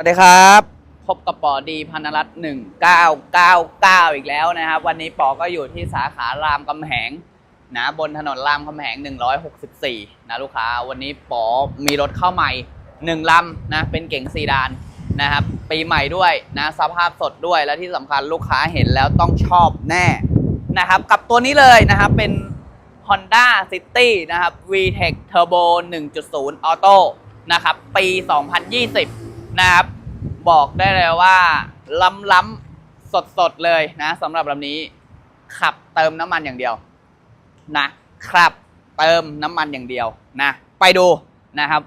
สวัสดีครับ พบกับปอดีพันรัตน์หนึ่งเก้าเก้าเก้าอีกแล้วนะครับ วันนี้ปอก็อยู่ที่สาขารามคำแหงนะบนถนนรามคำแหง 164 นะลูกค้า วันนี้ปอมีรถเข้าใหม่หนึ่งลำนะเป็นเก๋งซีดานนะครับ ปีใหม่ด้วยนะสภาพสดด้วยและที่สำคัญลูกค้าเห็นแล้วต้องชอบแน่นะครับ กับตัวนี้เลยนะครับเป็น Honda City นะครับ VTEC Turbo 1.0 Auto นะครับปี 2020 นะครับ บอกได้เลยว่า ล้ำล้ำสดสดเลยนะสำหรับลำนี้ ขับเติมน้ำมันอย่างเดียวนะครับเติมน้ำมันอย่างเดียวนะไปดูนะครับ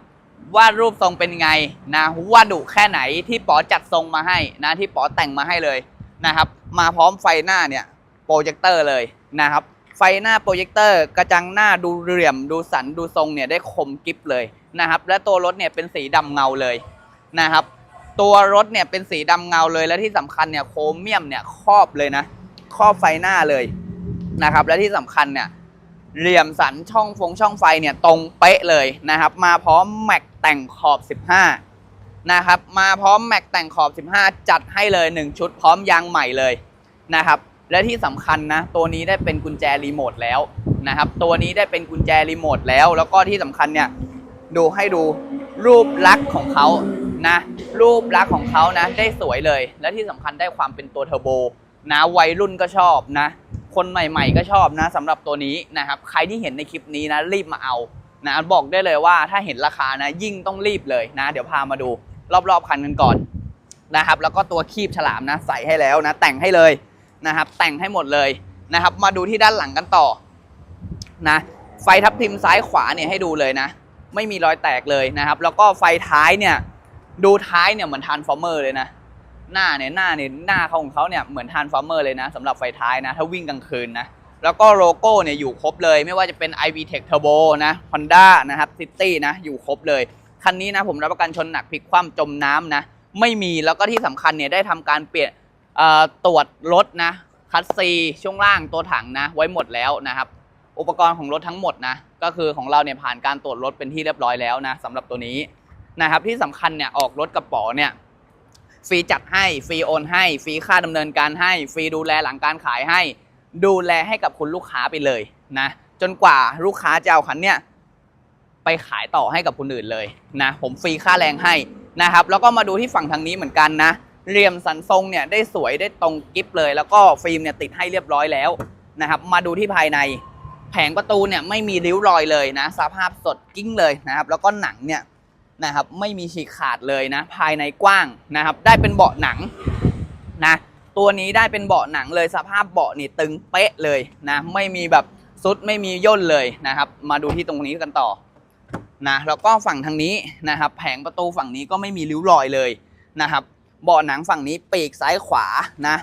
ว่ารูปทรงเป็นไงนะว่าดุแค่ไหนที่ป๋อจัดทรงมาให้นะที่ป๋อแต่งมาให้เลยนะครับ มาพร้อมไฟหน้าเนี่ยโปรเจคเตอร์เลยนะครับ ไฟหน้าโปรเจคเตอร์กระจังหน้าดูเหลี่ยม ดูสันดูทรงเนี่ยได้คมกริบเลยนะครับ และตัวรถเนี่ยเป็นสีดำเงาเลย นะครับ ตัวรถเนี่ยเป็นสีดำเงาเลยและที่สำคัญเนี่ยโครเมียมเนี่ยครอบเลยนะครอบไฟหน้าเลยนะครับ และที่สำคัญเนี่ยเหลี่ยมสันช่องฟงช่องไฟเนี่ยตรงเป๊ะเลยนะครับ มาพร้อมแม็กแต่งขอบ 15 นะครับ มาพร้อมแม็กแต่งขอบ 15 จัดให้เลย 1 ชุดพร้อมยางใหม่เลยนะครับ และที่สำคัญนะ ตัวนี้ได้เป็นกุญแจรีโมทแล้วนะครับ ตัวนี้ได้เป็นกุญแจรีโมทแล้ว แล้วก็ที่สำคัญเนี่ยดูให้ดูรูปลักษณ์ของเขา นะ รูปลักษณ์ของเขานะ ได้สวยเลย และที่สำคัญได้ความเป็นตัวเทอร์โบนะวัยรุ่นก็ชอบนะ คนใหม่ๆก็ชอบนะสำหรับตัวนี้นะครับ ใครที่เห็นในคลิปนี้นะ รีบมาเอานะบอกได้เลยว่าถ้าเห็นราคานะ ยิ่งต้องรีบเลยนะ เดี๋ยวพามาดูรอบๆคันกันก่อนนะครับ แล้วก็ตัวคีบฉลามนะ ใส่ให้แล้วนะ แต่งให้เลยนะครับ แต่งให้หมดเลยนะครับ มาดูที่ด้านหลังกันต่อนะ ไฟทับทิมซ้ายขวาเนี่ยให้ดูเลยนะ ไม่มีรอยแตกเลยนะครับ แล้วก็ไฟท้ายเนี่ย ดูท้ายเนี่ยเหมือนทานฟอร์เมอร์เลยนะ หน้าเนี่ยหน้าเนี่ยหน้าเขาของเขาเนี่ยเหมือนทานฟอร์เมอร์เลยนะสำหรับไฟท้ายนะ ถ้าวิ่งกลางคืนนะแล้วก็โลโก้เนี่ยอยู่ครบเลย ไม่ว่าจะเป็น iV Tech Turbo นะ Honda นะครับ City นะอยู่ครบเลย คันนี้นะผมรับประกันชนหนักพลิกคว่ำจมน้ำนะ ไม่มีแล้วก็ที่สำคัญเนี่ยได้ทำการเปลี่ยนตรวจรถนะคัสซีช่วงล่างตัวถังนะ ไว้หมดแล้วนะครับ อุปกรณ์ของรถทั้งหมดนะ ก็คือของเราเนี่ยผ่านการตรวจรถเป็นที่เรียบร้อยแล้วนะสำหรับตัวนี้ นะครับที่สำคัญเนี่ยออกรถกระป๋อเนี่ยฟรีจัดให้ฟรีโอนให้ฟรีค่าดำเนินการให้ฟรีดูแลหลังการขายให้ ดูแลให้กับคุณลูกค้าไปเลยนะจนกว่าลูกค้าจะเอาคันเนี่ยไปขายต่อให้กับคนอื่นเลยนะผมฟรีค่าแรงให้นะครับแล้วก็มาดูที่ฝั่งทางนี้เหมือนกันนะเหลี่ยมสันทรงเนี่ยได้สวยได้ตรงกิฟเลย แล้วก็ฟิล์มเนี่ยติดให้เรียบร้อยแล้วนะครับมาดูที่ภายใน แผงประตูเนี่ยไม่มีริ้วรอยเลยนะสภาพสดกิ้งเลยนะครับแล้วก็หนังเนี่ย นะครับไม่มีฉีกขาดเลยนะ ภายในกว้างนะครับ ได้เป็นเบาะหนังนะตัวนี้ได้เป็นเบาะหนังเลยสภาพเบาะนี่ตึงเป๊ะเลยนะไม่มีแบบซุดไม่มีย่นเลยนะครับ มาดูที่ตรงนี้กันต่อนะแล้วก็ฝั่งทางนี้นะครับ แผงประตูฝั่งนี้ก็ไม่มีริ้วรอยเลยนะครับเบาะหนังฝั่งนี้ปีกซ้ายขวานะ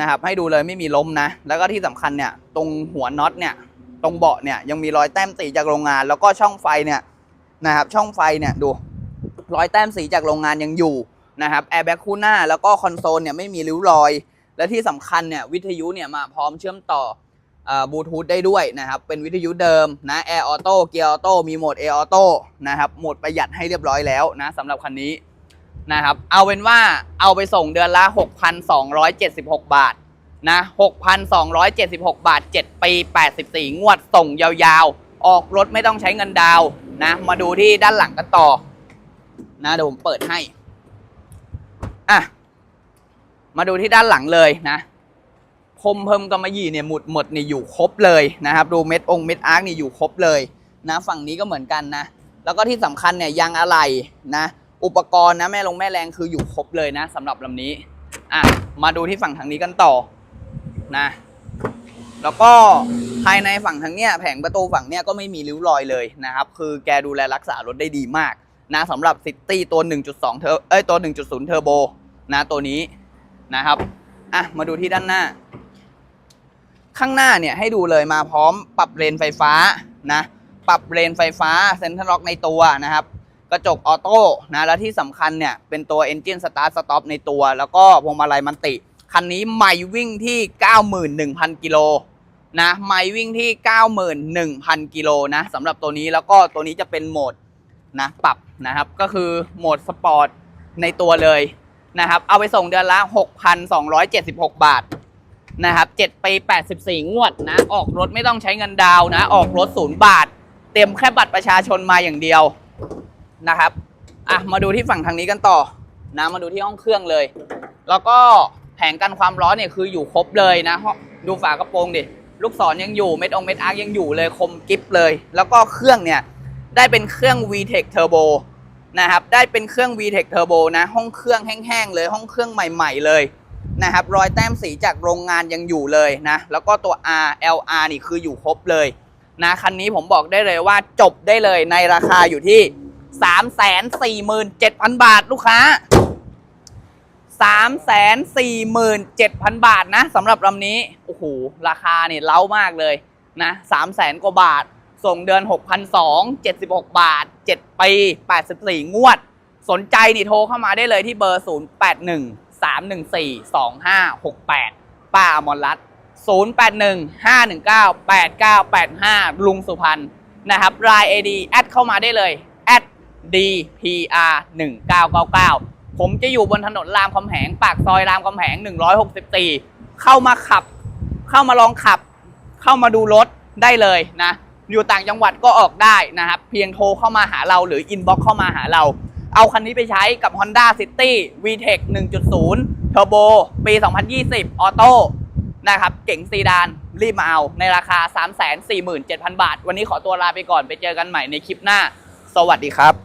นะครับ ให้ดูเลยไม่มีล้มนะ แล้วก็ที่สำคัญเนี่ยตรงหัวน็อตเนี่ยตรงเบาะเนี่ยยังมีรอยแต้มสีจากโรงงาน แล้วก็ช่องไฟเนี่ย นะครับช่องไฟเนี่ยดูรอยแต้มสีจากโรงงานยังอยู่นะครับแอร์แบ็กคู่หน้าแล้วก็คอนโซลเนี่ยไม่มีริ้วรอย และที่สำคัญเนี่ยวิทยุเนี่ยมาพร้อมเชื่อมต่อบลูทูธได้ด้วยนะครับ เป็นวิทยุเดิมนะแอร์ออโต้เกียร์ออโต้มีโหมด a ออโต้นะครับโหมดประหยัดให้เรียบร้อยแล้วนะสำหรับคันนี้นะครับเอาเป็นว่าเอาไปส่งเดือนละ 6,276 บาทนะ6,276 บาท 7 ปี 84 งวดส่งยาวๆ ออกรถไม่ต้องใช้เงินดาว นะ มาดูที่ด้านหลังกันต่อ นะเดี๋ยวผมเปิดให้อะมาดูที่ด้านหลังเลยนะคมเพิ่มกำมะหยี่เนี่ยหมุดหมดเนี่ยอยู่ครบเลยนะครับ ดูเม็ดองค์เม็ดอาร์คเนี่ยอยู่ครบเลยนะฝั่งนี้ก็เหมือนกันนะ แล้วก็ที่สำคัญเนี่ยยางอะไหล่นะ อุปกรณ์นะแม่ลงแม่แรงคืออยู่ครบเลยนะสำหรับลำนี้อะมาดูที่ฝั่งทางนี้กันต่อนะ แล้วก็ภายในฝั่งทางเนี้ยแผงประตูฝั่งเนี้ยก็ไม่มีริ้วรอยเลยนะครับ คือแกดูแลรักษารถได้ดีมากนะสำหรับซิตี้ตัว 1.2 เทอร์เอ้ยตัว 1.0 เทอร์โบนะตัวนี้นะครับอะมาดูที่ด้านหน้า ข้างหน้าเนี่ยให้ดูเลยมาพร้อมปรับเลนไฟฟ้านะปรับเลนไฟฟ้าเซ็นทรัลล็อกในตัวนะครับกระจกออโต้นะและที่สำคัญเนี่ยเป็นตัว Engine Start Stop ในตัว แล้วก็พวงมาลัยมันติ คันนี้ไม่วิ่งที่ 91,000 กิโล นะไม่วิ่งที่ 91,000 กิโลนะสำหรับตัวนี้แล้วก็ตัวนี้จะเป็นโหมดนะปรับนะครับ ก็คือโหมดสปอร์ตในตัวเลยนะครับ เอาไปส่งเดือนละ 6,276 บาทนะครับ7ปี 84 งวดนะ ออกรถไม่ต้องใช้เงินดาวนะ ออกรถศูนย์บาท เต็มแค่บัตรประชาชนมาอย่างเดียวนะครับอะมาดูที่ฝั่งทางนี้กันต่อนะมาดูที่ห้องเครื่องเลย แล้วก็แผงกันความร้อนเนี่ยคืออยู่ครบเลยนะ ดูฝากระโปรงดิ ลูกศรยังอยู่เม็ดองเม็ดอาร์คยังอยู่เลยคมกิฟเลย แล้วก็เครื่องเนี่ยได้เป็นเครื่อง VTEC Turbo นะครับได้เป็นเครื่อง VTEC Turbo นะห้องเครื่องแห้งๆเลยห้องเครื่องใหม่ ๆ เลยนะครับรอยแต้มสีจากโรงงานยังอยู่เลยนะแล้วก็ตัว R LR นี่คืออยู่ครบเลยนะคันนี้ผมบอกได้เลยว่าจบได้เลยในราคาอยู่ที่ 347,000 บาทลูกค้า 347,000 บาทนะสำหรับลำนี้ โอ้โห ราคาเนี่ยเล้ามากเลยนะ300,000กว่าบาท ส่งเดือน 6,200 76 บาท 7 ปี 84 งวด สนใจนี่โทรเข้ามาได้เลยที่เบอร์ 081 314 2568 ป้าอมรรัตน์081 519 8985 ลุงสุพรรณนะครับราย AD แอดเข้ามาได้เลย DPR 1999 ผมจะอยู่บนถนนรามคำแหง ปากซอยรามคำแหง 164 เข้ามาขับ เข้ามาลองขับ เข้ามาดูรถได้เลยนะ อยู่ต่างจังหวัดก็ออกได้นะครับ เพียงโทรเข้ามาหาเราหรืออินบ็อกเข้ามาหาเรา เอาคันนี้ไปใช้กับ Honda City VTEC 1.0 Turbo ปี 2020 ออโต้นะครับ เก๋งซีดาน รีบมาเอา ในราคา 347,000 บาท วันนี้ขอตัวลาไปก่อนไปเจอกันใหม่ในคลิปหน้า สวัสดีครับ